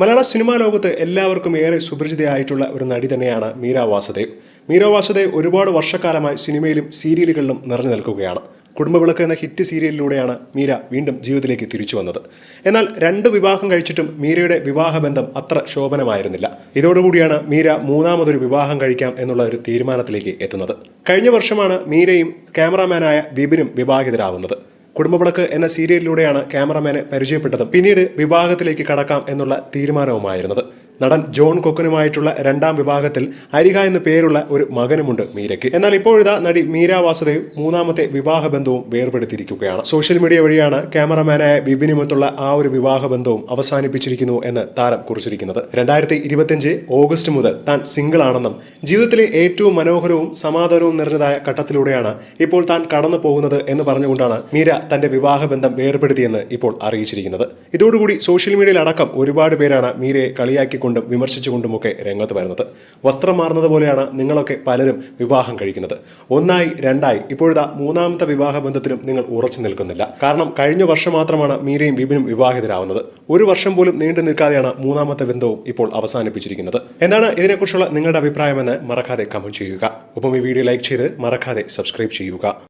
മലയാള cinema ലോകത്ത് എല്ലാവർക്കും ഏറെ സുപരിചിതയായിട്ടുള്ള ഒരു നടി തന്നെയാണ് മീര വാസുദേവ്. മീര വാസുദേവ് ഒരുപാട് വർഷക്കാലമായി സിനിമയിലും സീരിയലുകളിലും നിറഞ്ഞു നിൽക്കുകയാണ്. കുടുംബവിളക്ക് എന്ന ഹിറ്റ് സീരിയലിലൂടെയാണ് മീര വീണ്ടും ജീവിതത്തിലേക്ക് തിരിച്ചു വന്നത്. എന്നാൽ രണ്ട് വിവാഹം കഴിച്ചിട്ടും മീരയുടെ വിവാഹബന്ധം അത്ര ശോഭനമായിരുന്നില്ല. ഇതോടുകൂടിയാണ് മീര മൂന്നാമതൊരു വിവാഹം കഴിക്കാം എന്നുള്ള ഒരു തീരുമാനത്തിലേക്ക് എത്തുന്നത്. കഴിഞ്ഞ വർഷമാണ് മീരയും ക്യാമറാമാനായ വിപിനും വിവാഹിതരാവുന്നത്. കുടുംബവിളക്ക് എന്ന സീരിയലിലൂടെയാണ് ക്യാമറമാനെ പരിചയപ്പെട്ടത് പിന്നീട് വിവാഹത്തിലേക്ക് കടക്കാം എന്നുള്ള തീരുമാനവുമായിരുന്നത്. നടൻ ജോൺ കൊക്കനുമായിട്ടുള്ള രണ്ടാം വിഭാഗത്തിൽ അരിക എന്ന് പേരുള്ള ഒരു മകനുമുണ്ട് മീരയ്ക്ക്. എന്നാൽ ഇപ്പോഴിതാ നടി മീര വാസുദേവ് മൂന്നാമത്തെ വിവാഹ ബന്ധവും വേർപെടുത്തിയിരിക്കുകയാണ്. സോഷ്യൽ മീഡിയ വഴിയാണ് ക്യാമറമാനായ ബിബിനുമൊത്തുള്ള ആ ഒരു വിവാഹ ബന്ധവും അവസാനിപ്പിച്ചിരിക്കുന്നു എന്ന് താരം കുറിച്ചിരിക്കുന്നത്. രണ്ടായിരത്തി ഇരുപത്തിയഞ്ച് ഓഗസ്റ്റ് മുതൽ താൻ സിംഗിൾ ആണെന്നും ജീവിതത്തിലെ ഏറ്റവും മനോഹരവും സമാധാനവും നിറഞ്ഞതായ ഘട്ടത്തിലൂടെയാണ് ഇപ്പോൾ താൻ കടന്നു പോകുന്നത് എന്ന് പറഞ്ഞുകൊണ്ടാണ് മീര തന്റെ വിവാഹ ബന്ധം വേർപെടുത്തിയെന്ന് ഇപ്പോൾ അറിയിച്ചിരിക്കുന്നത്. ഇതോടുകൂടി സോഷ്യൽ മീഡിയയിൽ അടക്കം ഒരുപാട് പേരാണ് മീരയെ കളിയാക്കിക്കൊണ്ടും വിമർശിച്ചുകൊണ്ടുമൊക്കെ രംഗത്ത് വരുന്നത്. വസ്ത്രം മാറുന്നത് പോലെയാണ് നിങ്ങളൊക്കെ പലരും വിവാഹം കഴിക്കുന്നത്. ഒന്നായി രണ്ടായി ഇപ്പോഴത്തെ മൂന്നാമത്തെ വിവാഹ ബന്ധത്തിലും നിങ്ങൾ ഉറച്ചു നിൽക്കുന്നില്ല. കാരണം കഴിഞ്ഞ വർഷം മാത്രമാണ് മീരയും വിപിനും വിവാഹിതരാവുന്നത്. ഒരു വർഷം പോലും നീണ്ടു നിൽക്കാതെയാണ് മൂന്നാമത്തെ ബന്ധവും ഇപ്പോൾ അവസാനിപ്പിച്ചിരിക്കുന്നത്. എന്താണ് ഇതിനെക്കുറിച്ചുള്ള നിങ്ങളുടെ അഭിപ്രായമെന്ന് മറക്കാതെ കമന്റ് ചെയ്യുക. ഒപ്പം ഈ വീഡിയോ ലൈക്ക് ചെയ്ത് മറക്കാതെ സബ്സ്ക്രൈബ് ചെയ്യുക.